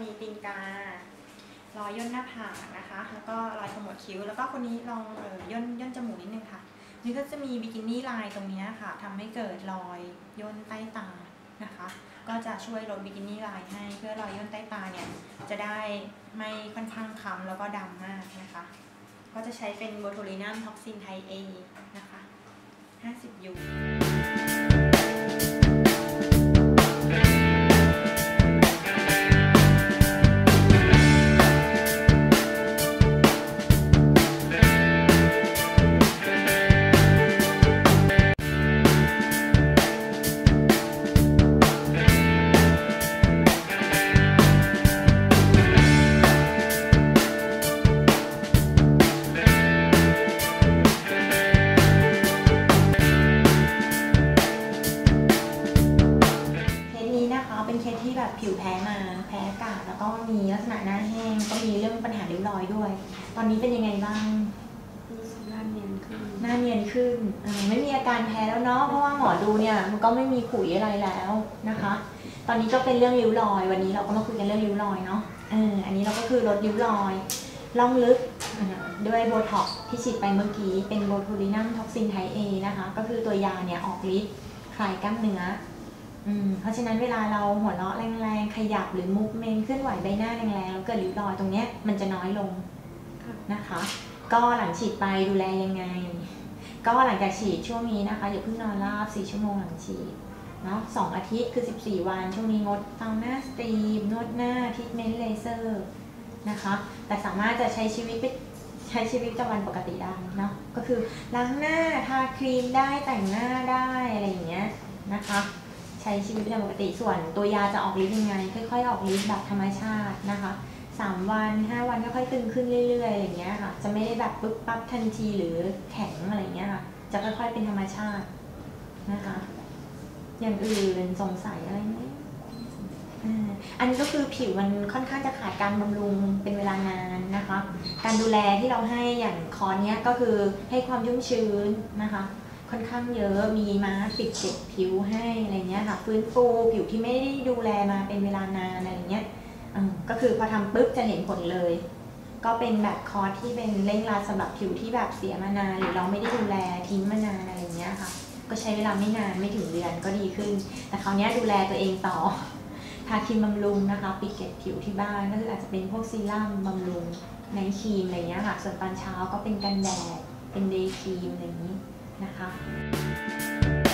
มีปิงการอยย่นหน้าผากนะคะ แล้วก็รอยขมวดคิ้ว แล้วก็คนนี้ลองเอ่อย่นย่นจมูกนิดนึงค่ะ นี่ก็จะมีบิกินี่ลายตรงนี้ค่ะทำให้เกิดรอยย่นใต้ตานะคะ ก็จะช่วยลดบิกินี่ลายให้เพื่อรอยย่นใต้ตาเนี่ยจะได้ไม่ค่อนข้างค้ำแล้วก็ดำมากนะคะ ก็จะใช้เป็นโบทูลินัมท็อกซินไทเอนะคะ 50ยู พ้อากาศแล้วก็มีลักษณะหน้าแห้งก็มีเรื่องปัญหาริ้วรอยด้วย ตอนนี้เป็นยังไงบ้างรู้สึกหน้าเนียนขึ้นหน้าเนียนขึ้นเออไม่มีอาการแพ้แล้วเนาะเพราะว่าหมอดูเนี่ยมันก็ไม่มีขุยอะไรแล้วนะคะ ตอนนี้ก็เป็นเรื่องริ้วรอย วันนี้เราก็มาคุยกันเรื่องริ้วรอยเนาะเอออันนี้เราก็คือลดริ้วรอยล่องลึกอ่าด้วยโบท็อกซ์ที่ฉีดไปเมื่อกี้เป็นโบทูลินัมท็อกซินไทเอนะคะ ก็คือตัวยาเนี่ยออกฤทธิ์คลายกล้ามเนื้ออืม เพราะฉะนั้นเวลาเราหัวเราะแรงๆ ขยับหรือมุกเมนเคลื่อนไหวใบหน้าแรงๆแล้วเกิดริ้วรอยตรงเนี้ยมันจะน้อยลงค่ะนะคะ ก็หลังฉีดไปดูแลยังไง ก็หลังจากฉีดช่วงนี้นะคะอย่าเพิ่งนอนราบ4ชั่วโมงหลังฉีดเนาะสองอาทิตย์คือ 14 วัน ช่วงนี้งดเตาหน้าสตรีมนวดหน้าทิทเมนต์เลเซอร์นะคะ แต่สามารถจะใช้ชีวิตไปใช้ชีวิตประจำวันปกติได้เนาะก็คือล้างหน้าทาครีมได้แต่งหน้าได้อะไรอย่างเงี้ยนะคะ ใช้ชีวิตประจำปกติส่วนตัวยาจะออกฤทธิ์ยังไง ค่อยๆ ออกฤทธิ์แบบธรรมชาตินะคะสามวันห้าวันก็ค่อยตึงขึ้นเรื่อยๆอย่างเงี้ยค่ะ จะไม่ได้แบบปึ๊บปั๊บทันทีหรือแข็งอะไรเงี้ยค่ะ จะค่อยๆเป็นธรรมชาตินะคะ อย่างอื่นสงสัยอะไรไหมอันนี้ก็คือผิวมันค่อนข้างจะขาดการบำรุงเป็นเวลานานนะคะ การดูแลที่เราให้อย่างคอร์สเนี้ยก็คือให้ความชุ่มชื้นนะคะ ค่อนข้างเยอะ มีมาสิดเก็บผิวให้อะไรเงี้ยค่ะ ฟื้นฟูผิวที่ไม่ได้ดูแลมาเป็นเวลานานอะไรเงี้ยอก็คือพอทำปุ๊บจะเห็นผลเลย ก็เป็นแบบคอร์สที่เป็นเร่งรัดสำหรับผิวที่แบบเสียมานานหรือเราไม่ได้ดูแลทิ้งมานานอะไรเงี้ยค่ะ ก็ใช้เวลาไม่นานไม่ถึงเดือนก็ดีขึ้น แต่คราวนี้ดูแลตัวเองต่อทาครีมบำรุงนะคะปิดเกล็ดผิวที่บ้านก็คืออาจจะเป็นพวกซีรั่มบำรุงในครีมอะไรเงี้ยค่ะ ส่วนตอนเช้าก็เป็นกันแดดเป็นเดย์ครีมอะไรอย่างนี้ นะคะ